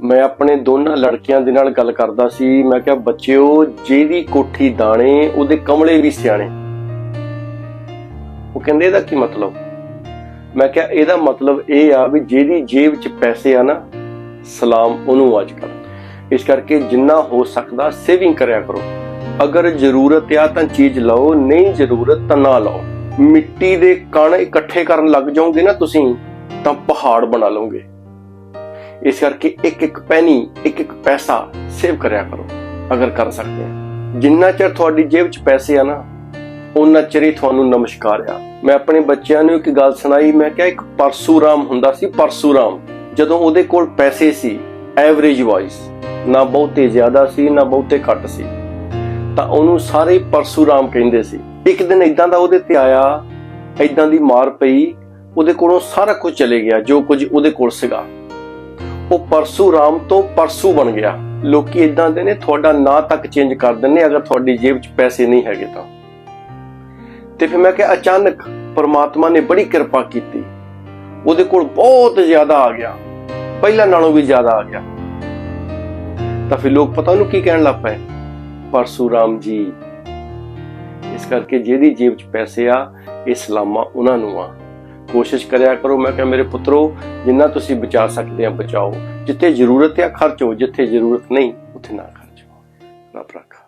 ਮੈਂ ਆਪਣੇ ਦੋਨਾਂ ਲੜਕੀਆਂ ਦੇ ਨਾਲ ਗੱਲ ਕਰਦਾ ਸੀ। ਮੈਂ ਕਿਹਾ, ਬੱਚਿਓ, ਜਿਹਦੀ ਕੋਠੀ ਦਾਣੇ, ਉਹਦੇ ਕਮਲੇ ਵੀ ਸਿਆਣੇ। ਉਹ ਕਹਿੰਦੇ, ਇਹਦਾ ਕੀ ਮਤਲਬ? ਮੈਂ ਕਿਹਾ, ਇਹਦਾ ਮਤਲਬ ਇਹ ਆ ਵੀ ਜਿਹਦੀ ਜੇਬ 'ਚ ਪੈਸੇ ਆ ਨਾ, ਸਲਾਮ ਉਹਨੂੰ ਅੱਜ ਕੱਲ੍ਹ ਇਸ ਕਰਕੇ ਜਿੰਨਾ ਹੋ ਸਕਦਾ ਸੇਵਿੰਗ ਕਰਿਆ ਕਰੋ। ਅਗਰ ਜ਼ਰੂਰਤ ਆ ਤਾਂ ਚੀਜ਼ ਲਓ, ਨਹੀਂ ਜ਼ਰੂਰਤ ਤਾਂ ਨਾ ਲਓ। ਮਿੱਟੀ ਦੇ ਕਣ ਇਕੱਠੇ ਕਰਨ ਲੱਗ ਜਾਓਗੇ ਨਾ ਤੁਸੀਂ, ਤਾਂ ਪਹਾੜ ਬਣਾ ਲਓਗੇ। ਇਸ ਕਰਕੇ ਇੱਕ ਇੱਕ ਪੈਨੀ ਇੱਕ ਇੱਕ ਪੈਸਾ ਸੇਵ ਕਰਿਆ ਕਰੋ, ਅਗਰ ਕਰ ਸਕਦੇ ਆ। ਜਿੰਨਾ ਚਿਰ ਤੁਹਾਡੀ ਜੇਬ 'ਚ ਪੈਸੇ ਆ ਨਾ ਉਹਨਾਂ ਚਿਰ ਹੀ ਤੁਹਾਨੂੰ ਨਮਸਕਾਰ ਆ। ਮੈਂ ਆਪਣੇ ਬੱਚਿਆਂ ਨੂੰ ਇੱਕ ਗੱਲ ਸੁਣਾਈ, ਮੈਂ ਕਿਹਾ ਇੱਕ ਪਰਸੂਰਾਮ ਹੁੰਦਾ ਸੀ, ਪਰਸੂਰਾਮ। ਜਦੋਂ ਉਹਦੇ ਕੋਲ ਪੈਸੇ ਸੀ ਐਵਰੇਜ ਵਾਈਜ਼ ਨਾ ਬਹੁਤੇ ਜ਼ਿਆਦਾ ਸੀ, ਨਾ ਬਹੁਤੇ ਘੱਟ ਸੀ। ਤਾਂ ਉਹਨੂੰ ਸਾਰੇ ਹੀ ਪਰਸੂਰਾਮ ਕਹਿੰਦੇ ਸੀ। ਇੱਕ ਦਿਨ ਇਦਾਂ ਦਾ ਉਹਦੇ ਤੇ ਆਇਆ ਇਦਾਂ ਦੀ ਮਾਰ ਪਈ, ਉਹਦੇ ਕੋਲੋਂ ਸਾਰਾ ਕੁਝ ਚਲੇ ਗਿਆ, ਜੋ ਕੁਝ ਉਹਦੇ ਕੋਲ ਸੀਗਾ। ਉਹ ਪਰਸੂਰਾਮ ਤੋਂ ਪਰਸੂ ਬਣ ਗਿਆ। ਲੋਕੀ ਇਦਾਂ ਦੇ ਨੇ, ਤੁਹਾਡਾ ਨਾਂ ਤੱਕ ਚੇਂਜ ਕਰ ਦਿੰਦੇ ਅਗਰ ਤੁਹਾਡੀ ਜੇਬ 'ਚ ਪੈਸੇ ਨਹੀਂ ਹੈਗੇ ਤਾਂ। ਤੇ ਫਿਰ ਮੈਂ ਕਿਹਾ, ਅਚਾਨਕ ਪਰਮਾਤਮਾ ਨੇ ਬੜੀ ਕਿਰਪਾ ਕੀਤੀ। ਉਹਦੇ ਕੋਲ ਬਹੁਤ ਜ਼ਿਆਦਾ ਆ ਗਿਆ। ਪਹਿਲਾਂ ਨਾਲੋਂ ਵੀ ਜ਼ਿਆਦਾ ਆ ਗਿਆ। ਤਾਂ ਫਿਰ ਲੋਕ ਪਤਾ ਉਹਨੂੰ ਕੀ ਕਹਿਣ ਲੱਗ ਪਏ? ਪਰਸੂਰਾਮ ਜੀ, ਇਸ ਕਰਕੇ ਜਿਹਦੀ ਜੇਬ 'ਚ ਪੈਸੇ ਆ, ਇਹ ਸਲਾਮਾ ਉਹਨਾਂ ਨੂੰ ਆ। ਕੋਸ਼ਿਸ਼ ਕਰਿਆ ਕਰੋ। ਮੈਂ ਕਿਹਾ, ਮੇਰੇ ਪੁੱਤਰੋ, ਜਿੰਨਾ ਤੁਸੀਂ ਬਚਾ ਸਕਦੇ ਆ, ਬਚਾਓ। ਜਿੱਥੇ ਜ਼ਰੂਰਤ ਹੈ ਖਰਚੋ। ਜਿੱਥੇ ਜ਼ਰੂਰਤ ਨਹੀਂ, ਉੱਥੇ ਨਾ ਖਰਚੋ। ਰੱਬ ਰੱਖਾ